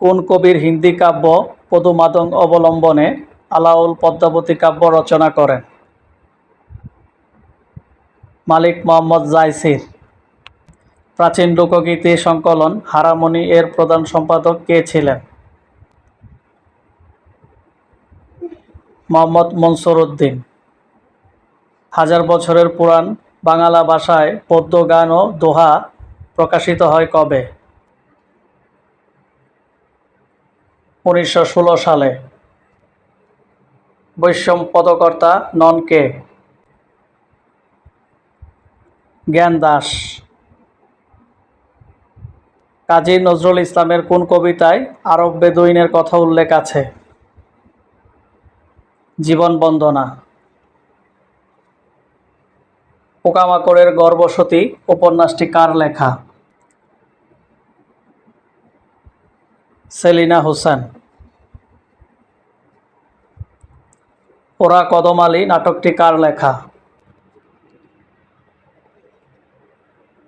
কোন কবির হিন্দি কাব্য পদুমাদং অবলম্বনে আলাউল পদ্মাবতী কাব্য রচনা করেন? মালিক মোহাম্মদ জাইসির। প্রাচীন লোকগীতি সংকলন হারামণি এর প্রধান সম্পাদক কে ছিলেন? মোহাম্মদ মনসুর উদ্দিন হাজার বছরের পুরাণ বাংলা ভাষায় পদ্য গান ও দোহা প্রকাশিত হয় কবে? উনিশশো ষোলো সালে। বৈষম পদকর্তা নন কে। জ্ঞান দাস। কাজী নজরুল ইসলামের কোন কবিতায় আরব বেদুইনের কথা উল্লেখ আছে? জীবন বন্দনা। পোকামাকড়ের গর্ভসতী উপন্যাসটি কার লেখা? সেলিনা হোসেন। ওরা কদম আলী, নাটকটি কার লেখা?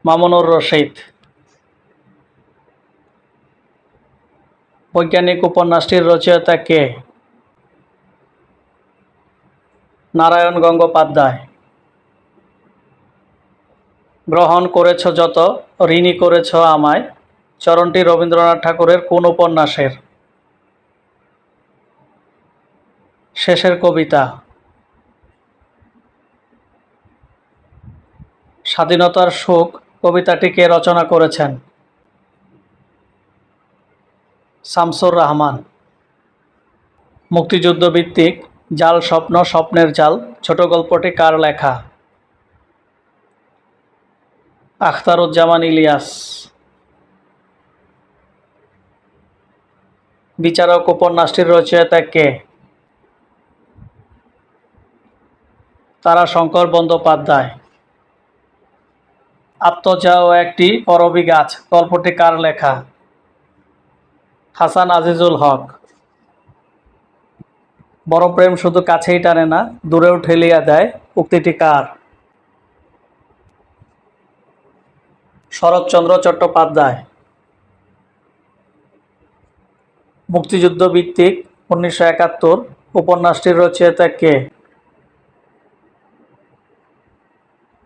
মামুনুর রশিদ। বৈজ্ঞানিক উপন্যাসটির রচয়িতা কে? নারায়ণ গঙ্গোপাধ্যায়। গ্রহণ করেছ যত, ঋণী করেছ আমায়। চরণটি রবীন্দ্রনাথ ঠাকুরের কোন উপন্যাসের? শেষের কবিতা। স্বাধীনতার সুখ কবিতাটি কে রচনা করেছেন শামসুর রহমান। মুক্তিযুদ্ধ ভিত্তিক জাল স্বপ্ন স্বপ্নের জাল, ছোট গল্পটি কার লেখা? আখতারুজ্জামান ইলিয়াস। বিচারক উপন্যাসটির রচয়িতা কে? তারা শঙ্কর বন্দ্যোপাধ্যায়। আত্মজা ও একটি করবি গাছ, গল্পটি কার লেখা? হাসান আজিজুল হক। বড় প্রেম শুধু কাছেই টানে না, দূরেও ঠেলিয়া দেয়, উক্তিটি কার? শরৎচন্দ্র চট্টোপাধ্যায়। মুক্তিযুদ্ধ ভিত্তিক উনিশশো একাত্তর উপন্যাসটির রচয়িতা কে?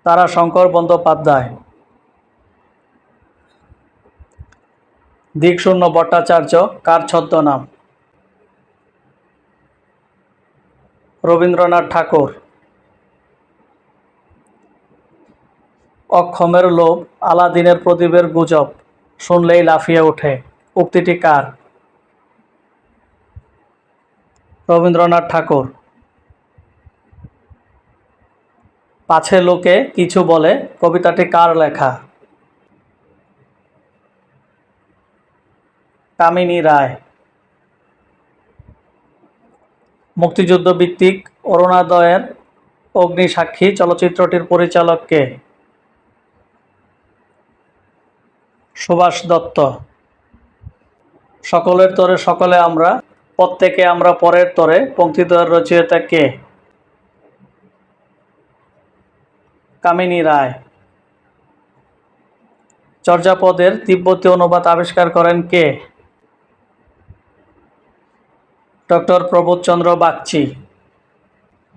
তারা শঙ্কর বন্দ্যোপাধ্যায়। দিকশূন্য ভট্টাচার্য, কার ছদ্মনাম? রবীন্দ্রনাথ ঠাকুর। অক্ষমের লোভ, আলাদিনের প্রদীপের গুজব, শুনলেই লাফিয়ে ওঠে। উক্তিটি কার? রবীন্দ্রনাথ ঠাকুর। পাছে লোকে কিছু বলে, কবিতাটি কার লেখা? কামিনী রায়। মুক্তিযুদ্ধ ভিত্তিক অরুণোদয়ের অগ্নিসাক্ষী চলচ্চিত্রটির পরিচালক কে? সুভাষ দত্ত। সকলের তরে সকলে আমরা প্রত্যেকে আমরা পরের তরে পঙ্ক্তিদ্বয়ের রচয়িতা কে? কামিনী রায়। চর্যাপদের তিব্বতী অনুবাদ আবিষ্কার করেন কে? ডক্টর প্রবোধচন্দ্র বাগচি।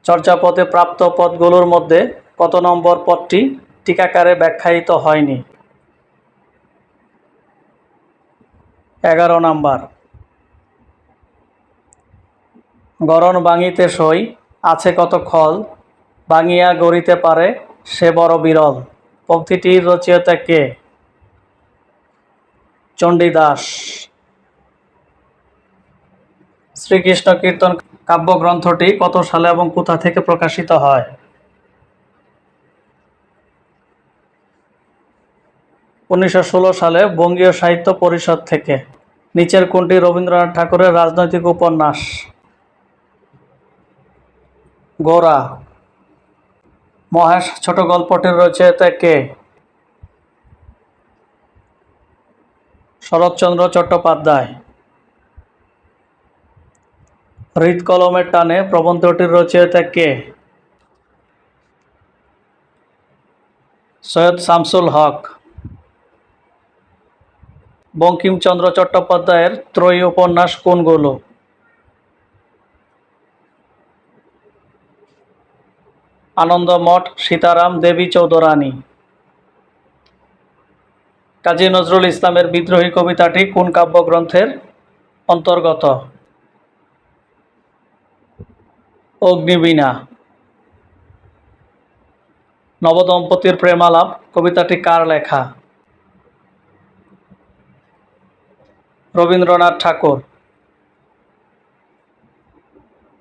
চর্যাপদে প্রাপ্ত পদগুলোর মধ্যে কত নম্বর পদটি টিকাকারে ব্যাখ্যায়িত হয়নি? এগারো নাম্বার। গরণ বাঙিতে সই, আছে কত খল বাঙিয়া গড়িতে পারে সে বড় বিরল। পঙ্ক্তিটির রচয়িতা কে? চণ্ডীদাস। শ্রীকৃষ্ণ কীর্তন কাব্যগ্রন্থটি কত সালে এবং কোথা থেকে প্রকাশিত হয়? উনিশশো ষোলো সালে বঙ্গীয় সাহিত্য পরিষদ থেকে। নিচের কোনটি রবীন্দ্রনাথ ঠাকুরের রাজনৈতিক উপন্যাস? গোরা। মহেশ, ছোট গল্পটির রচয়িতা কে? শরৎচন্দ্র চট্টোপাধ্যায়। হৃদ কলমের টানে প্রবন্ধটির রচয়িতা কে? সৈয়দ শামসুল হক। বঙ্কিমচন্দ্র চট্টোপাধ্যায়ের ত্রয়ী উপন্যাস কোনগুলো? আনন্দমঠ সীতারাম দেবী চৌধুরানী। কাজী নজরুল ইসলামের বিদ্রোহী কবিতাটি কোন কাব্যগ্রন্থের অন্তর্গত? অগ্নিবীণা। নবদম্পতির প্রেমালাপ, কবিতাটি কার লেখা? রবীন্দ্রনাথ ঠাকুর।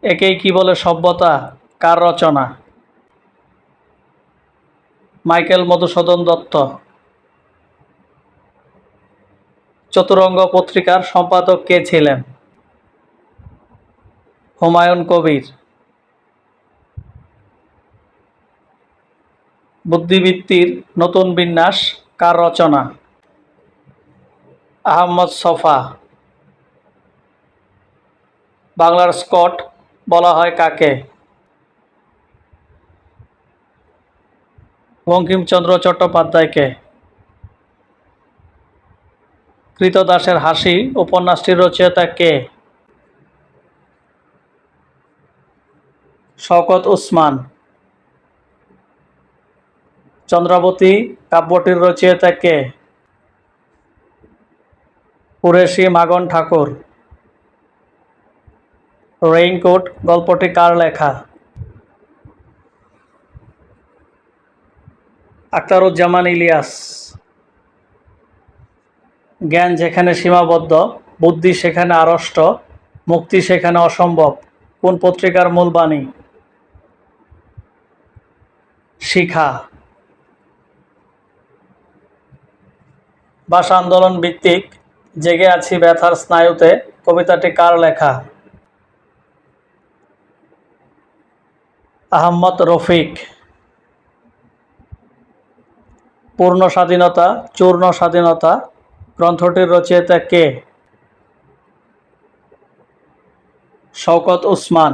একেই কি বলে সভ্যতা, কার রচনা? মাইকেল মধুসূদন দত্ত। চতুরঙ্গ পত্রিকার সম্পাদক কে ছিলেন? হুমায়ুন কবির। বুদ্ধিবৃত্তির নতুন বিন্যাস, কার রচনা? আহমদ সফা। বাংলার স্কট বলা হয় কাকে? বঙ্কিমচন্দ্র চট্টোপাধ্যায়কে কৃতদাসের হাসি উপন্যাসটির রচয়িতা কে? শওকত উসমান। চন্দ্রাবতী কাব্যটির রচয়িতা কে? কুরেশি মাগন ঠাকুর। রেইনকোট গল্পটি কার লেখা? আখতারুজ্জামান ইলিয়াস। জ্ঞান যেখানে সীমাবদ্ধ, বুদ্ধি সেখানে আড়ষ্ট, মুক্তি সেখানে অসম্ভব। কোন পত্রিকার মূল বাণী? শিখা। ভাষা আন্দোলন ভিত্তিক জেগে আছি ব্যথার স্নায়ুতে, কবিতাটি কার লেখা? আহম্মদ রফিক। পূর্ণ স্বাধীনতা চূর্ণ স্বাধীনতা গ্রন্থটির রচয়িতা কে? শওকত উসমান।